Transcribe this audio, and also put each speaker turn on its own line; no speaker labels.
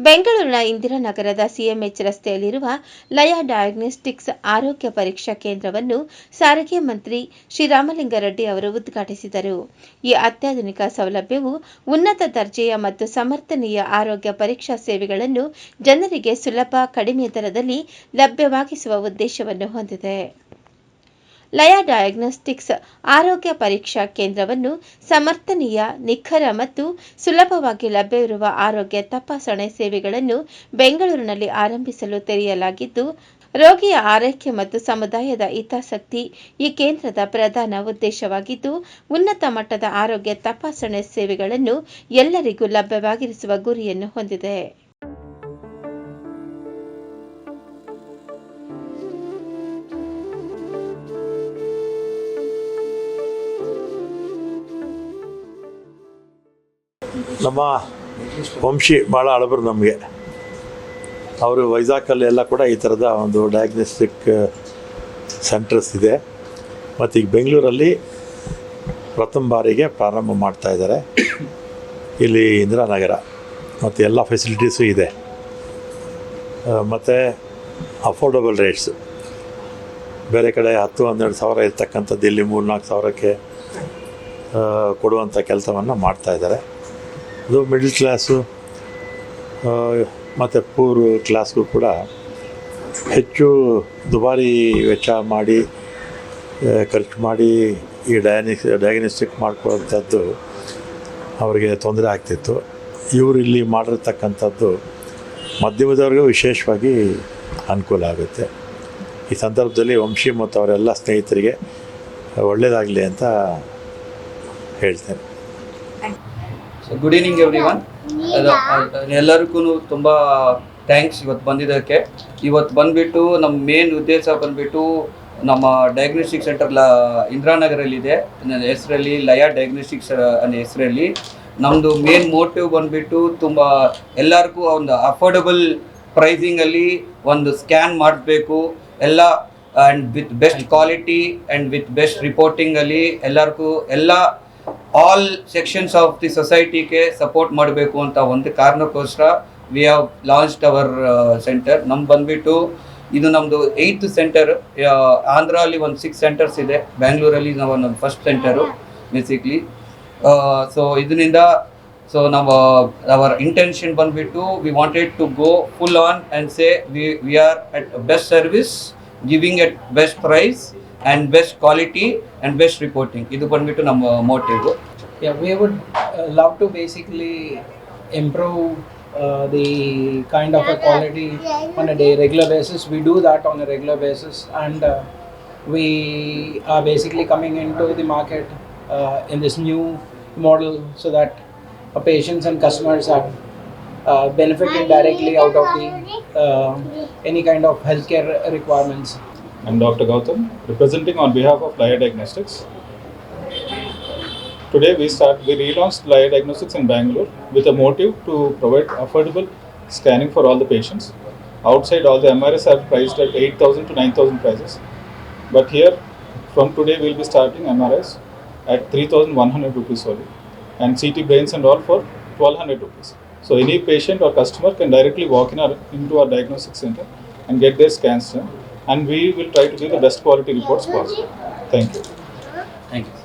ಬೆಂಗಳೂರಿನ ಇಂದಿರಾನಗರದ ಸಿಎಂಎಚ್ ರಸ್ತೆಯಲ್ಲಿರುವ ಲಯ ಡಯಾಗ್ನೋಸ್ಟಿಕ್ಸ್ ಆರೋಗ್ಯ ಪರೀಕ್ಷಾ ಕೇಂದ್ರವನ್ನು ಸಾರಿಗೆ ಮಂತ್ರಿ ಶ್ರೀರಾಮಲಿಂಗಾರೆಡ್ಡಿ ಅವರು ಉದ್ಘಾಟಿಸಿದರು. ಈ ಅತ್ಯಾಧುನಿಕ ಸೌಲಭ್ಯವು ಉನ್ನತ ದರ್ಜೆಯ ಮತ್ತು ಸಮರ್ಥನೀಯ ಆರೋಗ್ಯ ಪರೀಕ್ಷಾ ಸೇವೆಗಳನ್ನು ಜನರಿಗೆ ಸುಲಭ, ಕಡಿಮೆ ದರದಲ್ಲಿ ಲಭ್ಯವಾಗಿಸುವ ಉದ್ದೇಶವನ್ನು ಹೊಂದಿದೆ. ಲಯ ಡಯಾಗ್ನೋಸ್ಟಿಕ್ಸ್ ಆರೋಗ್ಯ ಪರೀಕ್ಷಾ ಕೇಂದ್ರವನ್ನು ಸಮರ್ಥನೀಯ, ನಿಖರ ಮತ್ತು ಸುಲಭವಾಗಿ ಲಭ್ಯವಿರುವ ಆರೋಗ್ಯ ತಪಾಸಣೆ ಸೇವೆಗಳನ್ನು ಬೆಂಗಳೂರಿನಲ್ಲಿ ಆರಂಭಿಸಲು ತೆರೆಯಲಾಗಿದ್ದು, ರೋಗಿಯ ಆರೈಕೆ ಮತ್ತು ಸಮುದಾಯದ ಹಿತಾಸಕ್ತಿ ಈ ಕೇಂದ್ರದ ಪ್ರಧಾನ ಉದ್ದೇಶವಾಗಿದ್ದು, ಉನ್ನತ ಮಟ್ಟದ ಆರೋಗ್ಯ ತಪಾಸಣೆ ಸೇವೆಗಳನ್ನು ಎಲ್ಲರಿಗೂ ಲಭ್ಯವಾಗಿರಿಸುವ ಗುರಿಯನ್ನು ಹೊಂದಿದೆ.
ನಮ್ಮ ವಂಶಿ ಭಾಳ ಅಳಬರು ನಮಗೆ. ಅವರು ವೈಜಾಗಲ್ಲಿ ಎಲ್ಲ ಕೂಡ ಈ ಥರದ ಒಂದು ಡಯಾಗ್ನೋಸ್ಟಿಕ್ ಸೆಂಟರ್ಸ್ ಇದೆ. ಮತ್ತು ಈಗ ಬೆಂಗಳೂರಲ್ಲಿ ಪ್ರಥಮ ಬಾರಿಗೆ ಪ್ರಾರಂಭ ಮಾಡ್ತಾ ಇದ್ದಾರೆ ಇಲ್ಲಿ ಇಂದಿರಾನಗರ. ಮತ್ತು ಎಲ್ಲ ಫೆಸಿಲಿಟೀಸು ಇದೆ. ಮತ್ತು ಅಫೋರ್ಡಬಲ್ ರೇಟ್ಸು ಬೇರೆ ಕಡೆ ಹತ್ತು, ಹನ್ನೆರಡು ಸಾವಿರ ಇರ್ತಕ್ಕಂಥದ್ದು ಇಲ್ಲಿ ಮೂರು ನಾಲ್ಕು ಸಾವಿರಕ್ಕೆ ಕೊಡುವಂಥ ಕೆಲಸವನ್ನು ಮಾಡ್ತಾ ಇದ್ದಾರೆ ಅದು ಮಿಡ್ಲ್ ಕ್ಲಾಸು ಮತ್ತು ಪೂರ್ ಕ್ಲಾಸ್ಗೂ ಕೂಡ ಹೆಚ್ಚು ದುಬಾರಿ ವೆಚ್ಚ ಮಾಡಿ ಖರ್ಚು ಮಾಡಿ ಈ ಡಯಾನಿಸ್ ಡಯಾಗ್ನಿಸ್ಟಿಕ್ ಮಾಡ್ಕೊಳ್ಳೋಂಥದ್ದು ಅವರಿಗೆ ತೊಂದರೆ ಆಗ್ತಿತ್ತು. ಇವರು ಇಲ್ಲಿ ಮಾಡಿರ್ತಕ್ಕಂಥದ್ದು ಮಧ್ಯಮದವ್ರಿಗೂ ವಿಶೇಷವಾಗಿ ಅನುಕೂಲ ಆಗುತ್ತೆ. ಈ ಸಂದರ್ಭದಲ್ಲಿ ವಂಶಿ ಮತ್ತು ಅವರೆಲ್ಲ ಸ್ನೇಹಿತರಿಗೆ ಒಳ್ಳೆಯದಾಗಲಿ ಅಂತ ಹೇಳ್ತೇನೆ.
ಗುಡ್ ಈವ್ನಿಂಗ್ ಎವ್ರಿ ಒನ್ ಎಲ್ಲರಿಗೂ ತುಂಬ ಥ್ಯಾಂಕ್ಸ್ ಇವತ್ತು ಬಂದಿದ್ದಕ್ಕೆ. ಇವತ್ತು ಬಂದ್ಬಿಟ್ಟು ನಮ್ಮ ಮೇನ್ ಉದ್ದೇಶ ಬಂದ್ಬಿಟ್ಟು ನಮ್ಮ ಡಯಾಗ್ನೋಸ್ಟಿಕ್ ಸೆಂಟರ್ ಲ ಇಂದಿರಾನಗರಲ್ಲಿದೆ. ನನ್ನ ಹೆಸರಲ್ಲಿ ಲಯ ಡಯಾಗ್ನೋಸ್ಟಿಕ್ಸ್ ಅನ್ನ ಹೆಸರಲ್ಲಿ. ನಮ್ಮದು ಮೇನ್ ಮೋಟಿವ್ ಬಂದ್ಬಿಟ್ಟು ತುಂಬ ಎಲ್ಲರಿಗೂ ಒಂದು ಅಫೋರ್ಡಬಲ್ ಪ್ರೈಸಿಂಗಲ್ಲಿ ಒಂದು ಸ್ಕ್ಯಾನ್ ಮಾಡಬೇಕು. ಎಲ್ಲ and with best quality and with best ರಿಪೋರ್ಟಿಂಗಲ್ಲಿ ಎಲ್ಲರಿಗೂ ಎಲ್ಲ ಆಲ್ ಸೆಕ್ಷನ್ಸ್ ಆಫ್ ದಿ ಸೊಸೈಟಿಗೆ ಸಪೋರ್ಟ್ ಮಾಡಬೇಕು ಅಂತ ಒಂದು ಕಾರಣಕ್ಕೋಸ್ಕರ we have launched our centre ನಮ್ಗೆ ಬಂದ್ಬಿಟ್ಟು ಇದು ನಮ್ಮದು ಏಯ್ತ್ ಸೆಂಟರ್ ಆಂಧ್ರ ಅಲ್ಲಿ ಒಂದು ಸಿಕ್ಸ್ ಸೆಂಟರ್ಸ್ ಇದೆ. ಬ್ಯಾಂಗ್ಳೂರಲ್ಲಿ ನಾವು ನಮ್ಮ ಫಸ್ಟ್ ಸೆಂಟರು ಬೇಸಿಕ್ಲಿ ಸೊ ಇದರಿಂದ ಸೊ ನಾವು ಅವರ್ ಇಂಟೆನ್ಷನ್ ಬಂದುಬಿಟ್ಟು we wanted to go full on and say we we are at best service giving at best price And best quality and best reporting ಇದು ಬಂದ್ಬಿಟ್ಟು ನಮ್ಮ motive
Yeah, we would uh, love to basically improve uh, the kind of a quality on a day regular basis. We do that on a regular basis, and uh, we are basically coming into the market uh, in this new model so that our patients and customers are uh, benefited directly out of the uh, any kind of healthcare requirements.
I'm Dr. Gautam, representing on behalf of Laya Diagnostics. Today we start we relaunched Laya Diagnostics in Bangalore with a motive to provide affordable scanning for all the patients. Outside all the MRS are priced at 8,000 to 9,000 prices. But here from today we'll be starting MRS at 3,100 rupees only and CT brains and all for 1,200 rupees. So any patient or customer can directly walk in our, into our diagnostic center and get their scans done and we will try to give the best quality reports possible. Thank you.
Thank you.